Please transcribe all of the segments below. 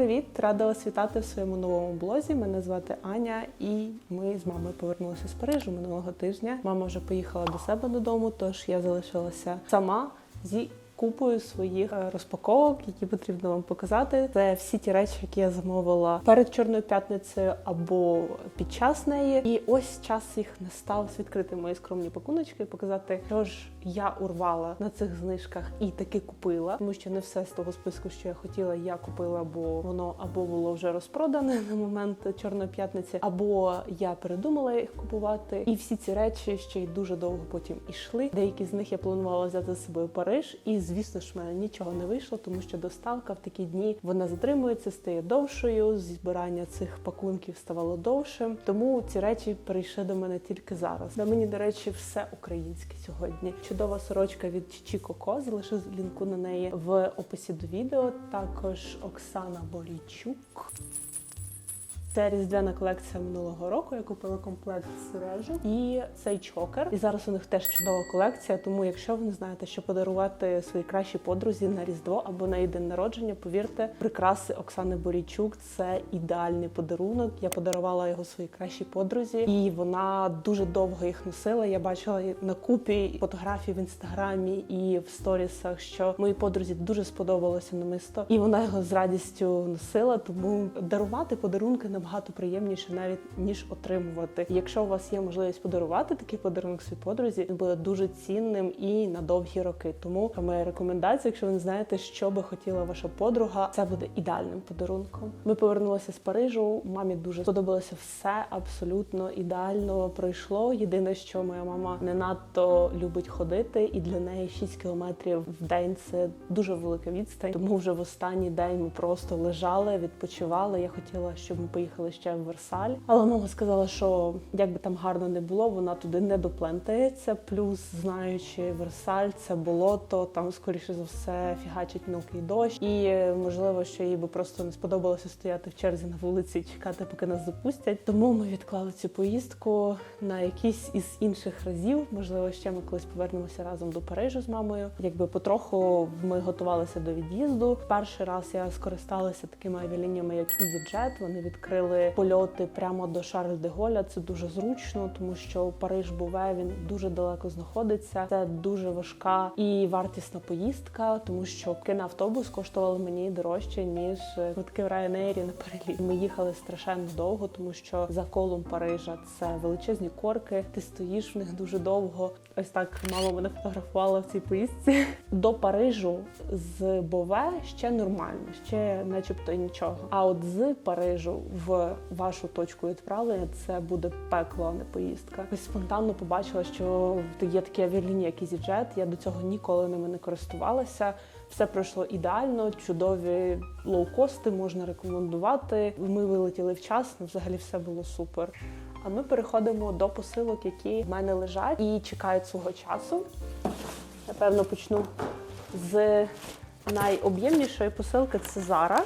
привіт! Рада вас вітати в своєму новому блозі. Мене звати Аня, і ми з мамою повернулися з Парижу минулого тижня. Мама вже поїхала до себе додому, тож я залишилася сама зі купою своїх е, розпаковок, які потрібно вам показати. Це всі ті речі, які я замовила перед Чорною п'ятницею або під час неї. І ось час їх настав відкрити мої скромні пакуночки показати, що ж я урвала на цих знижках і таки купила, тому що не все з того списку, що я хотіла, я купила, бо воно або було вже розпродане на момент Чорної п'ятниці, або я передумала їх купувати. І всі ці речі ще й дуже довго потім ішли. Деякі з них я планувала взяти з собою в Париж, і звісно ж, мене нічого не вийшло, тому що доставка в такі дні вона затримується, стає довшою. Збирання цих пакунків ставало довшим. Тому ці речі перейшли до мене тільки зараз. На мені, до речі, все українське сьогодні. Чудова сорочка від Чічі Коко. Залишу лінку на неї в описі до відео. Також Оксана Борійчук. Це різдвяна колекція минулого року. Я купила комплект сережу і цей чокер. І зараз у них теж чудова колекція. Тому, якщо ви не знаєте, що подарувати своїй кращій подрузі на різдво або на її день народження, повірте, прикраси Оксани Борійчук це ідеальний подарунок. Я подарувала його своїй кращій подрузі, і вона дуже довго їх носила. Я бачила на купі фотографій в інстаграмі і в сторісах, що моїй подрузі дуже сподобалося намисто, і вона його з радістю носила. Тому дарувати подарунки набагато приємніше, навіть ніж отримувати. Якщо у вас є можливість подарувати такий подарунок своїй подрузі, він буде дуже цінним і на довгі роки. Тому моя рекомендація, якщо ви не знаєте, що би хотіла ваша подруга, це буде ідеальним подарунком. Ми повернулися з Парижу. Мамі дуже сподобалося все абсолютно ідеально пройшло. Єдине, що моя мама не надто любить ходити, і для неї 6 кілометрів в день це дуже велика відстань. Тому вже в останній день ми просто лежали, відпочивали. Я хотіла, щоб ми поїхали ще в Версаль. Але мама сказала, що як би там гарно не було, вона туди не доплентається. Плюс, знаючи Версаль, це болото, там скоріше за все фігачить мілкий дощ. І е, можливо, що їй би просто не сподобалося стояти в черзі на вулиці і чекати, поки нас запустять. Тому ми відклали цю поїздку на якийсь із інших разів. Можливо, ще ми колись повернемося разом до Парижу з мамою. Якби потроху ми готувалися до від'їзду. Перший раз я скористалася такими авіалініями, як EasyJet. Вони відкрили польоти прямо до Шарль де Голля. Це дуже зручно, тому що Париж Буве він дуже далеко знаходиться. Це дуже важка і вартісна поїздка, тому що квитки автобус коштували мені дорожче ніж квитки в Ryanair на переліт. Ми їхали страшенно довго, тому що за колом Парижа це величезні корки. Ти стоїш в них дуже довго. Ось так мама мене фотографувала в цій поїздці. До Парижу з Бове ще нормально, ще начебто нічого. А от з Парижу в вашу точку відправлення це буде пекло, а не поїздка. Ось спонтанно побачила, що є такі авіалінії, як EasyJet. Я до цього ніколи ними не користувалася. Все пройшло ідеально, чудові лоукости можна рекомендувати. Ми вилетіли вчасно, взагалі все було супер. А ми переходимо до посилок, які в мене лежать і чекають свого часу. Напевно, почну з найоб'ємнішої посилки це Zara.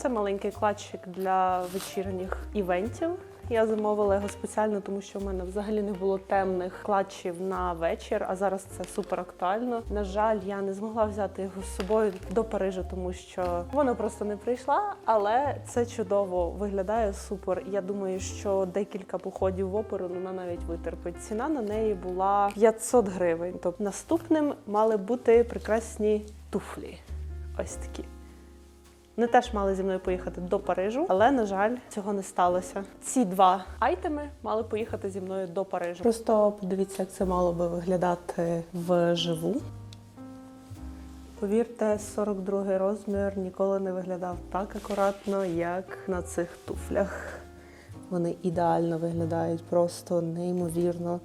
Це маленький кладчик для вечірніх івентів. Я замовила його спеціально, тому що в мене взагалі не було темних клатчів на вечір, а зараз це супер актуально. На жаль, я не змогла взяти його з собою до Парижу, тому що вона просто не прийшла. Але це чудово виглядає супер. Я думаю, що декілька походів в оперу вона навіть витерпить. Ціна на неї була 500 гривень. Тобто наступним мали бути прекрасні туфлі. Ось такі. Вони теж мали зі мною поїхати до Парижу, але на жаль, цього не сталося. Ці два айтеми мали поїхати зі мною до Парижу. Просто подивіться, як це мало би виглядати вживу. Повірте, 42 розмір ніколи не виглядав так акуратно, як на цих туфлях. Вони ідеально виглядають, просто неймовірно,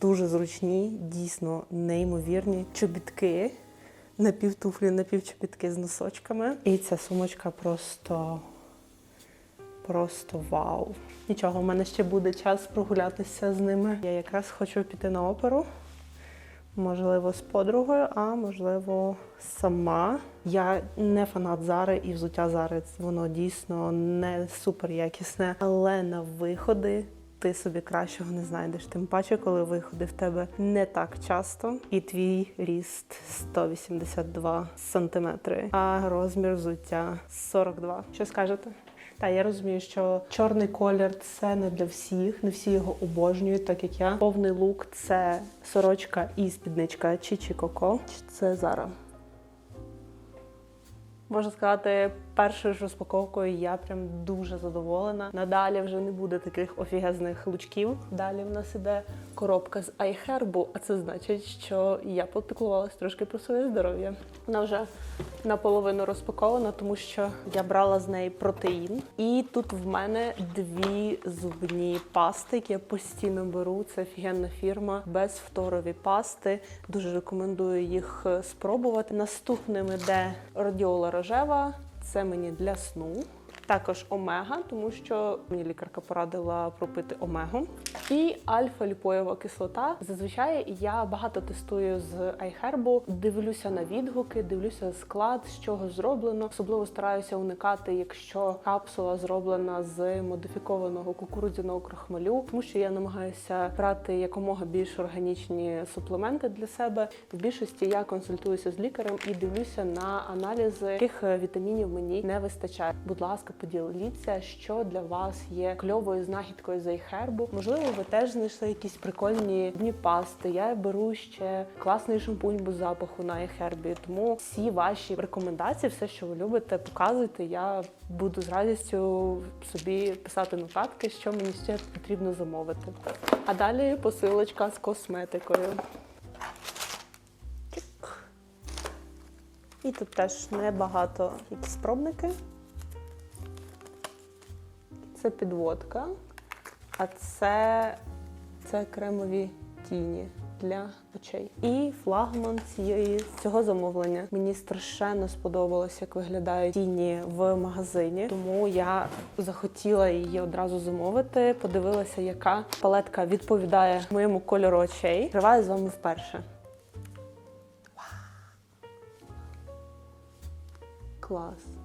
дуже зручні, дійсно неймовірні чобітки напівтуфлі, напівчобітки з носочками. І ця сумочка просто. Просто вау. Нічого, в мене ще буде час прогулятися з ними. Я якраз хочу піти на оперу. Можливо, з подругою, а можливо, сама. Я не фанат Зари і взуття Зари. Воно дійсно не супер якісне, але на виходи. Ти собі кращого не знайдеш, тим паче, коли виходи в тебе не так часто, і твій ріст 182 сантиметри, а розмір взуття 42. Що скажете? Та я розумію, що чорний колір це не для всіх, не всі його обожнюють, так як я. Повний лук це сорочка і спідничка Чічі Коко. Це Зара. Можна сказати, першою ж розпаковкою я прям дуже задоволена. Надалі вже не буде таких офігезних лучків. Далі в нас іде коробка з айхербу, а це значить, що я попіклувалась трошки про своє здоров'я. Вона вже наполовину розпакована, тому що я брала з неї протеїн. І тут в мене дві зубні пасти, які я постійно беру. Це офігенна фірма, безфторові пасти. Дуже рекомендую їх е, спробувати. Наступним іде радіола рожева. Це мені для сну. Також омега, тому що мені лікарка порадила пропити омегу. І альфа-ліпоєва кислота. Зазвичай я багато тестую з iHerb, дивлюся на відгуки, дивлюся склад, з чого зроблено. Особливо стараюся уникати, якщо капсула зроблена з модифікованого кукурудзяного крохмалю, тому що я намагаюся брати якомога більш органічні суплементи для себе. В більшості я консультуюся з лікарем і дивлюся на аналізи, яких вітамінів мені не вистачає. Будь ласка, поділіться, що для вас є кльовою знахідкою з iHerb. Можливо, ви теж знайшли якісь прикольні дні пасти. Я беру ще класний шампунь без запаху на iHerb. Тому всі ваші рекомендації, все, що ви любите, показуйте. Я буду з радістю собі писати нотатки, що мені ще потрібно замовити. А далі посилочка з косметикою. І тут теж небагато якісь пробники. Це підводка, а це, це кремові тіні для очей. І флагман цієї цього замовлення. Мені страшенно сподобалось, як виглядають тіні в магазині. Тому я захотіла її одразу замовити. Подивилася, яка палетка відповідає моєму кольору очей. Триваю з вами вперше. Клас.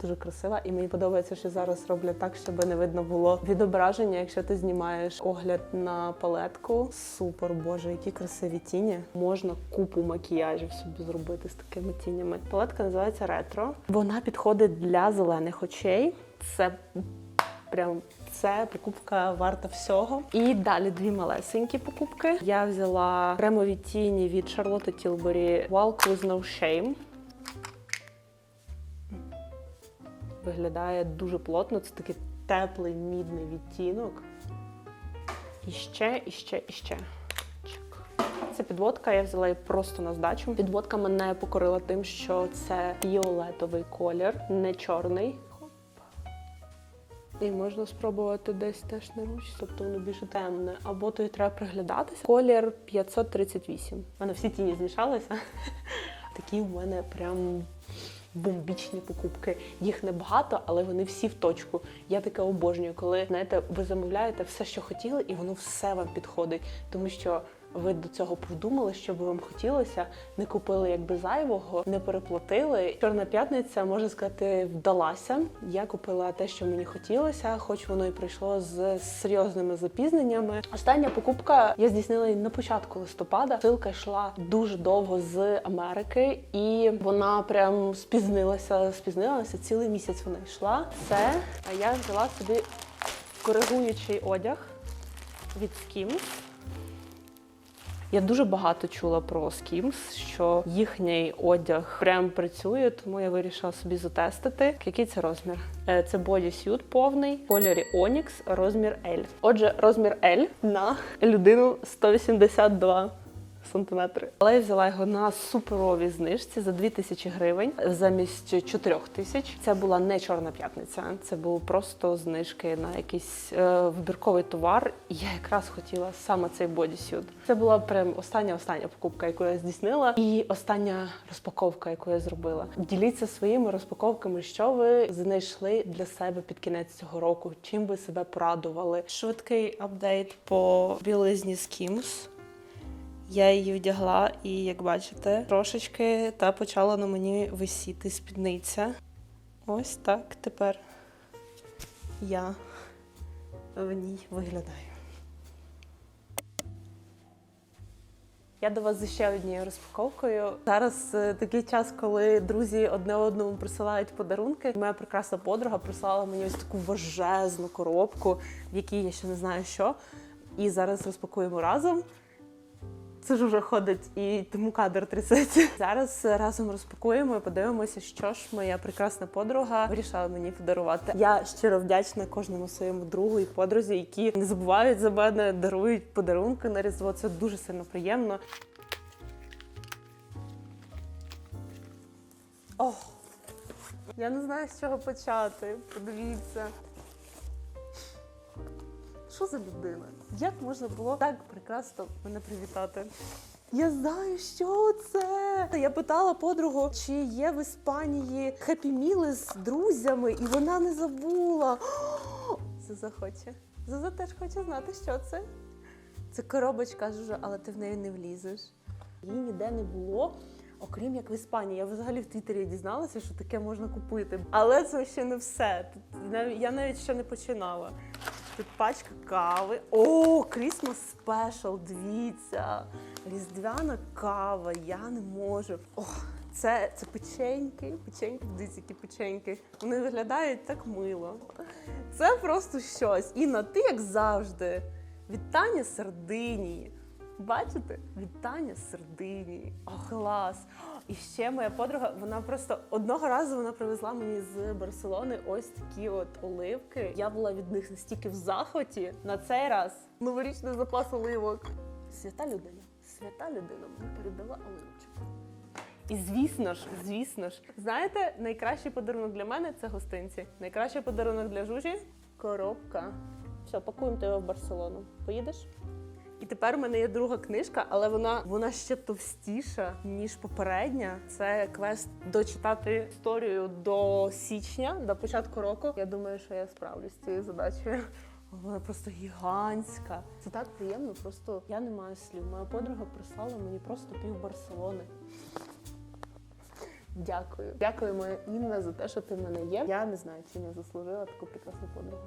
Дуже красива, і мені подобається, що зараз роблять так, щоб не видно було відображення, якщо ти знімаєш огляд на палетку. Супер, боже, які красиві тіні. Можна купу макіяжів собі зробити з такими тінями. Палетка називається ретро. Вона підходить для зелених очей. Це прям. Це покупка варта всього. І далі дві малесенькі покупки. Я взяла кремові тіні від Charlotte Tilbury Walk with No Shame. Виглядає дуже плотно. Це такий теплий мідний відтінок. І ще, і ще, і ще. Це підводка, я взяла її просто на здачу. Підводка мене покорила тим, що це фіолетовий колір, не чорний. Хоп. І можна спробувати десь теж на ручці, тобто воно більше темне. Або то й треба приглядатися. Колір 538. У мене всі тіні змішалися. Такі у мене прям бомбічні покупки. Їх небагато, але вони всі в точку. Я таке обожнюю, коли знаєте, ви замовляєте все, що хотіли, і воно все вам підходить, тому що. Ви до цього продумали, що би вам хотілося, не купили якби зайвого, не переплатили. Чорна п'ятниця, можна сказати, вдалася. Я купила те, що мені хотілося, хоч воно і прийшло з серйозними запізненнями. Остання покупка я здійснила на початку листопада. Силка йшла дуже довго з Америки, і вона прям спізнилася. Спізнилася цілий місяць. Вона йшла. Це я взяла собі коригуючий одяг від Skims. Я дуже багато чула про скімс, що їхній одяг прям працює, тому я вирішила собі затестити. Який це розмір? Е, Це бодісют повний кольорі Onyx, розмір L. Отже, розмір L на людину 182 сантиметри. Але я взяла його на суперовій знижці за 2000 гривень замість 4 тисяч. Це була не чорна п'ятниця, це був просто знижки на якийсь е, вибірковий товар. І я якраз хотіла саме цей бодісют. Це була прям остання остання покупка, яку я здійснила, і остання розпаковка, яку я зробила. Діліться своїми розпаковками, що ви знайшли для себе під кінець цього року, чим ви себе порадували. Швидкий апдейт по білизні Skims. Я її вдягла, і як бачите, трошечки та почала на мені висіти спідниця. Ось так тепер я в ній виглядаю. Я до вас з ще однією розпаковкою. Зараз е, такий час, коли друзі одне одному присилають подарунки. Моя прекрасна подруга прислала мені ось таку важезну коробку, в якій я ще не знаю що. І зараз розпакуємо разом. Це ж вже ходить і тому кадр трясеться. Зараз разом розпакуємо і подивимося, що ж моя прекрасна подруга вирішила мені подарувати. Я щиро вдячна кожному своєму другу і подрузі, які не забувають за мене, дарують подарунки на різдво. Це дуже сильно приємно. Ох, я не знаю, з чого почати. Подивіться. Що за людина? Як можна було так прекрасно мене привітати? Я знаю, що це. Я питала подругу, чи є в Іспанії хеппі-міли з друзями, і вона не забула. О, Зуза хоче. Зуза теж хоче знати, що це. Це коробочка Жужа, але ти в неї не влізеш. Її ніде не було, окрім як в Іспанії. Я взагалі в Твіттері дізналася, що таке можна купити. Але це ще не все. Я навіть ще не починала. Тут пачка кави. О, Christmas Special, дивіться. Різдвяна кава, я не можу. О, це, це печеньки, печеньки, дивіться, які печеньки. Вони виглядають так мило. Це просто щось. Інна, ти як завжди. Вітання Сардинії. Бачите? Вітання Сардинії. О, клас! І ще моя подруга, вона просто одного разу вона привезла мені з Барселони ось такі от оливки. Я була від них настільки в захваті. На цей раз новорічний запас оливок. Свята людина, свята людина мені передала оливочку. І звісно ж, звісно ж, знаєте, найкращий подарунок для мене це гостинці. Найкращий подарунок для жужі коробка. Все, пакуємо тебе в Барселону. Поїдеш? І тепер у мене є друга книжка, але вона, вона ще товстіша, ніж попередня. Це квест дочитати історію до січня, до початку року. Я думаю, що я справлюсь з цією задачею. Вона просто гігантська. Це так приємно, просто я не маю слів. Моя подруга прислала мені просто пів Барселони. Дякую. Дякую, моя Інна, за те, що ти в мене є. Я не знаю, чим я заслужила таку прекрасну подругу.